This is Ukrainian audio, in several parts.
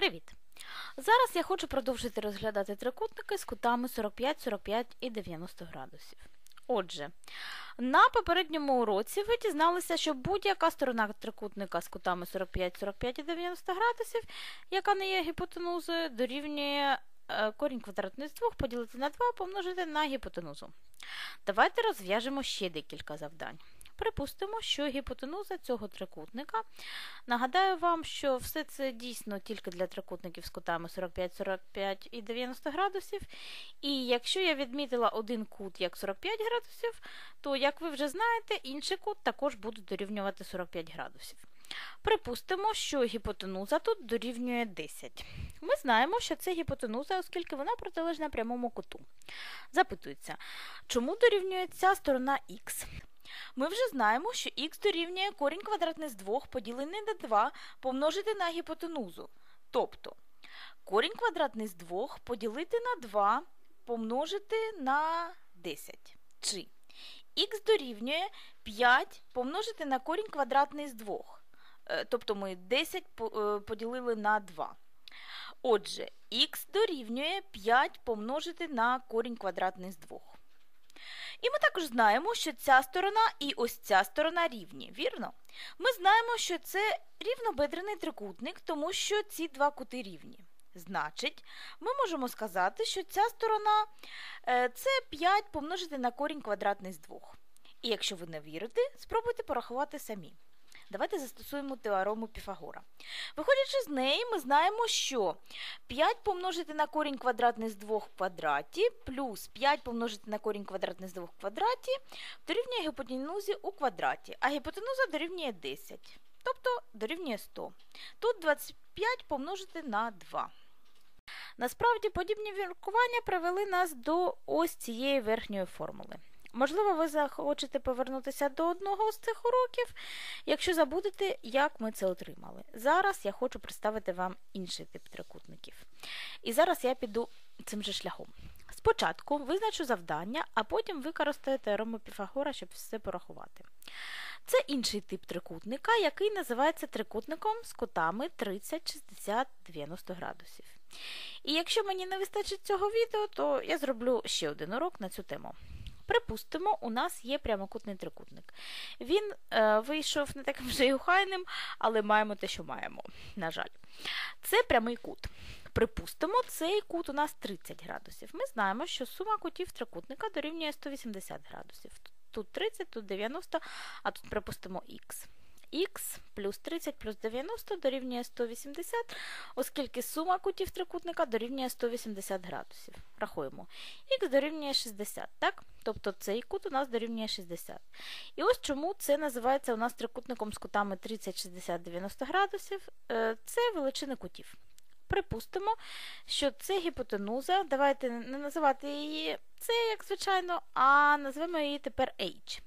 Привіт! Зараз я хочу продовжити розглядати трикутники з кутами 45, 45 і 90 градусів. Отже, на попередньому уроці ви дізналися, що будь-яка сторона трикутника з кутами 45, 45 і 90 градусів, яка не є гіпотенузою, дорівнює е, корінь квадратний з 2 поділити на 2 помножити на гіпотенузу. Давайте розв'яжемо ще декілька завдань. Припустимо, що гіпотенуза цього трикутника. Нагадаю вам, що все це дійсно тільки для трикутників з кутами 45, 45 і 90 градусів. І якщо я відмітила один кут як 45 градусів, то, як ви вже знаєте, інший кут також буде дорівнювати 45 градусів. Припустимо, що гіпотенуза тут дорівнює 10. Ми знаємо, що це гіпотенуза, оскільки вона протилежна прямому куту. Запитується, чому дорівнює ця сторона х? Ми вже знаємо, що х дорівнює корінь квадратний з 2 поділений на 2 помножити на гіпотенузу. Тобто корінь квадратний з 2 поділити на 2 помножити на 10. Чи х дорівнює 5 помножити на корінь квадратний з 2. Е, тобто ми 10 е, поділили на 2. Отже, х дорівнює 5 помножити на корінь квадратний з 2. І ми також знаємо, що ця сторона і ось ця сторона рівні, вірно? Ми знаємо, що це рівнобедрений трикутник, тому що ці два кути рівні. Значить, ми можемо сказати, що ця сторона е, це 5 помножити на корінь квадратний з 2. І якщо ви не вірите, спробуйте порахувати самі. Давайте застосуємо теорему Піфагора. Виходячи з неї, ми знаємо, що 5 помножити на корінь квадратний з 2 в квадраті, плюс 5 помножити на корінь квадратний з 2 в квадраті, дорівнює гіпотенузі у квадраті, а гіпотенуза дорівнює 10, тобто дорівнює 100. Тут 25 помножити на 2. Насправді, подібні міркування привели нас до ось цієї верхньої формули. Можливо, ви захочете повернутися до одного з цих уроків, якщо забудете, як ми це отримали. Зараз я хочу представити вам інший тип трикутників. І зараз я піду цим же шляхом. Спочатку визначу завдання, а потім використаю теорему Піфагора, щоб все порахувати. Це інший тип трикутника, який називається трикутником з кутами 30, 60, 90 градусів. І якщо мені не вистачить цього відео, то я зроблю ще один урок на цю тему. Припустимо, у нас є прямокутний трикутник. Він е, вийшов не таким вже й ухайним, але маємо те, що маємо, на жаль. Це прямий кут. Припустимо, цей кут у нас 30 градусів. Ми знаємо, що сума кутів трикутника дорівнює 180 градусів. Тут 30, тут 90, а тут припустимо х х плюс 30 плюс 90 дорівнює 180, оскільки сума кутів трикутника дорівнює 180 градусів. Рахуємо. Х дорівнює 60, так? Тобто цей кут у нас дорівнює 60. І ось чому це називається у нас трикутником з кутами 30, 60, 90 градусів. Е, це величини кутів. Припустимо, що це гіпотенуза. Давайте не називати її це, як звичайно, а назвемо її тепер H.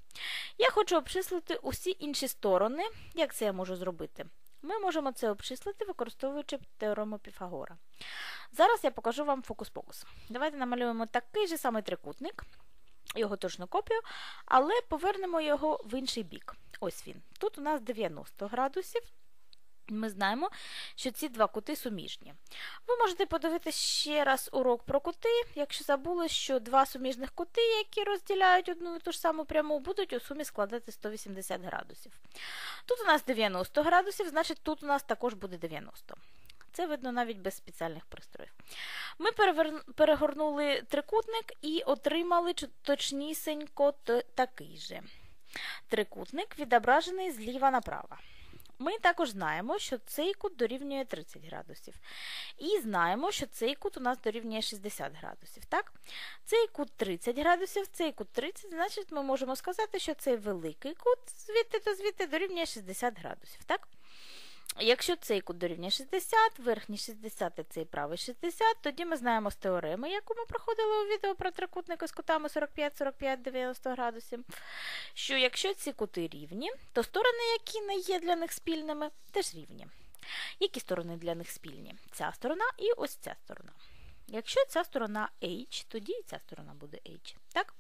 Я хочу обчислити усі інші сторони. Як це я можу зробити? Ми можемо це обчислити, використовуючи теорему Піфагора. Зараз я покажу вам фокус-покус. Давайте намалюємо такий же самий трикутник, його точну копію, але повернемо його в інший бік. Ось він. Тут у нас 90 градусів. Ми знаємо, що ці два кути суміжні. Ви можете подивитися ще раз урок про кути, якщо забули, що два суміжних кути, які розділяють одну і ту ж саму пряму, будуть у сумі складати 180 градусів. Тут у нас 90 градусів, значить тут у нас також буде 90. Це видно навіть без спеціальних пристроїв. Ми перегорнули трикутник і отримали точнісінько такий же. Трикутник відображений зліва направо. Ми також знаємо, що цей кут дорівнює 30 градусів. І знаємо, що цей кут у нас дорівнює 60 градусів. так? Цей кут 30 градусів, цей кут 30, значить ми можемо сказати, що цей великий кут звідти до звідти дорівнює 60 градусів. так? Якщо цей кут дорівнює 60, верхній 60 і цей правий 60, тоді ми знаємо з теореми, яку ми проходили у відео про трикутники з кутами 45, 45, 90 градусів, що якщо ці кути рівні, то сторони, які не є для них спільними, теж рівні. Які сторони для них спільні? Ця сторона і ось ця сторона. Якщо ця сторона H, тоді і ця сторона буде H. так?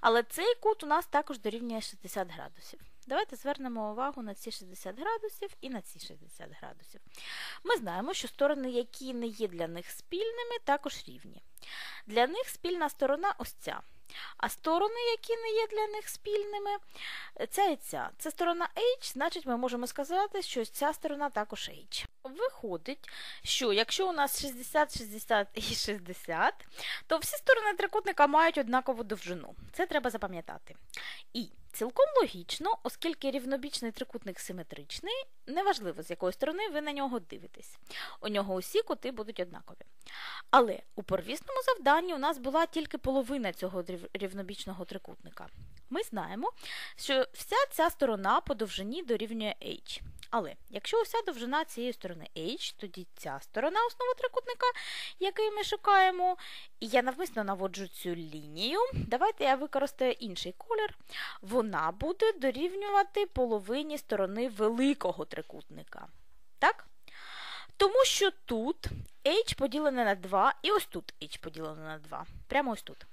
Але цей кут у нас також дорівнює 60 градусів. Давайте звернемо увагу на ці 60 градусів і на ці 60 градусів. Ми знаємо, що сторони, які не є для них спільними, також рівні. Для них спільна сторона ось ця. А сторони, які не є для них спільними, ця і ця. Це сторона H, значить ми можемо сказати, що ця сторона також H. Виходить, що якщо у нас 60, 60 і 60, то всі сторони трикутника мають однакову довжину. Це треба запам'ятати. І цілком логічно, оскільки рівнобічний трикутник симетричний, неважливо, з якої сторони ви на нього дивитесь. У нього усі кути будуть однакові. Але у первісному завданні у нас була тільки половина цього рівнобічного трикутника. Ми знаємо, що вся ця сторона по довжині дорівнює h. Але якщо уся довжина цієї сторони h, тоді ця сторона основи трикутника, який ми шукаємо, і я навмисно наводжу цю лінію, давайте я використаю інший колір, вона буде дорівнювати половині сторони великого трикутника. Так? Тому що тут h поділене на 2, і ось тут h поділене на 2. Прямо ось тут.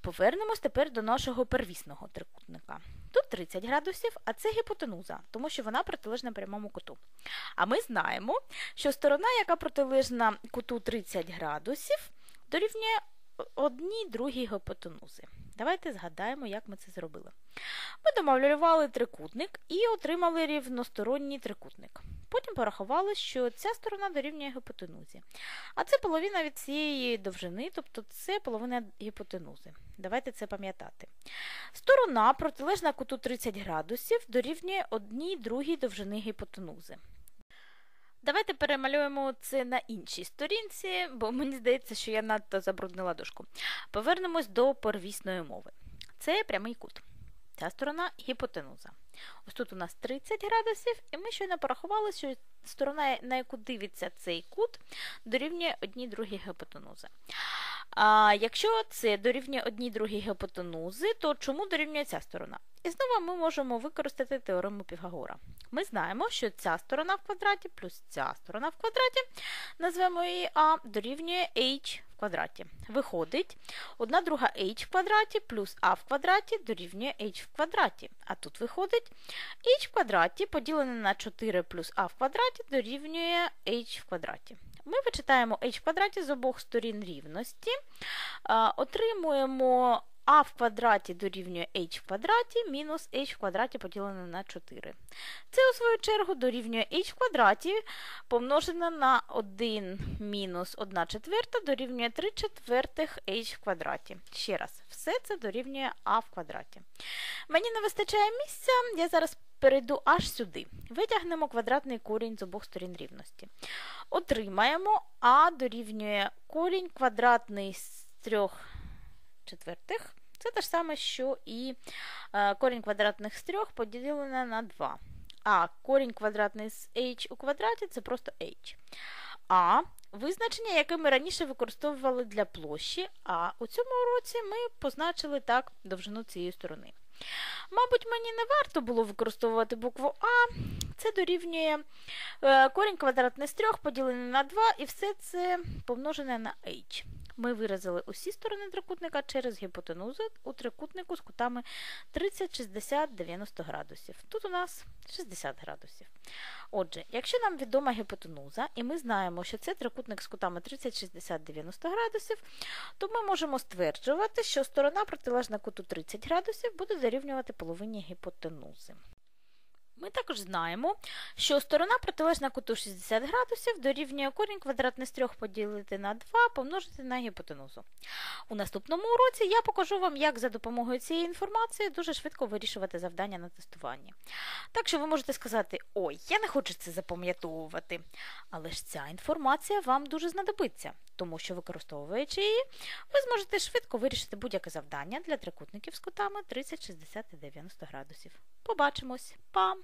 Повернемось тепер до нашого первісного трикутника. Тут 30 градусів, а це гіпотенуза, тому що вона протилежна прямому куту. А ми знаємо, що сторона, яка протилежна куту 30 градусів, дорівнює одній другій гіпотенузи. Давайте згадаємо, як ми це зробили. Ми домалювали трикутник і отримали рівносторонній трикутник. Потім порахували, що ця сторона дорівнює гіпотенузі. А це половина від цієї довжини, тобто це половина гіпотенузи. Давайте це пам'ятати. Сторона, протилежна куту 30 градусів, дорівнює одній другій довжини гіпотенузи. Давайте перемалюємо це на іншій сторінці, бо мені здається, що я надто забруднила дошку. Повернемось до первісної мови. Це прямий кут. Ця сторона гіпотенуза. Ось тут у нас 30 градусів, і ми щойно порахували, що сторона, на яку дивиться цей кут, дорівнює одній другій гіпотенузи. А Якщо це дорівнює одній другій гіпотенузи, то чому дорівнює ця сторона? І знову ми можемо використати теорему Піфагора. Ми знаємо, що ця сторона в квадраті плюс ця сторона в квадраті, назвемо її А, дорівнює h в квадраті. Виходить, одна друга h в квадраті плюс а в квадраті дорівнює h в квадраті. А тут виходить h в квадраті поділене на 4 плюс а в квадраті дорівнює h в квадраті. Ми вичитаємо h квадраті з обох сторін рівності, отримуємо а в квадраті дорівнює h в квадраті мінус h в квадраті поділене на 4. Це, у свою чергу, дорівнює h в квадраті помножене на 1 мінус 1 четверта дорівнює 3 четвертих h в квадраті. Ще раз, все це дорівнює а в квадраті. Мені не вистачає місця, я зараз перейду аж сюди. Витягнемо квадратний корінь з обох сторін рівності. Отримаємо а дорівнює корінь квадратний з 3 четвертих. Це те ж саме, що і е, корінь квадратних з 3 поділене на 2. А корінь квадратний з h у квадраті це просто h. А визначення, яке ми раніше використовували для площі, а у цьому уроці ми позначили так довжину цієї сторони. Мабуть, мені не варто було використовувати букву А. Це дорівнює е, корінь квадратний з 3 поділений на 2, і все це помножене на h. Ми виразили усі сторони трикутника через гіпотенузу у трикутнику з кутами 30, 60, 90 градусів. Тут у нас 60 градусів. Отже, якщо нам відома гіпотенуза, і ми знаємо, що це трикутник з кутами 30, 60, 90 градусів, то ми можемо стверджувати, що сторона протилежна куту 30 градусів буде дорівнювати половині гіпотенузи. Ми також знаємо, що сторона протилежна куту 60 градусів дорівнює корінь квадратний з 3 поділити на 2 помножити на гіпотенузу. У наступному уроці я покажу вам, як за допомогою цієї інформації дуже швидко вирішувати завдання на тестуванні. Так що ви можете сказати, ой, я не хочу це запам'ятовувати. Але ж ця інформація вам дуже знадобиться, тому що, використовуючи її, ви зможете швидко вирішити будь-яке завдання для трикутників з кутами 30, 60 і 90 градусів. Побачимось! Па!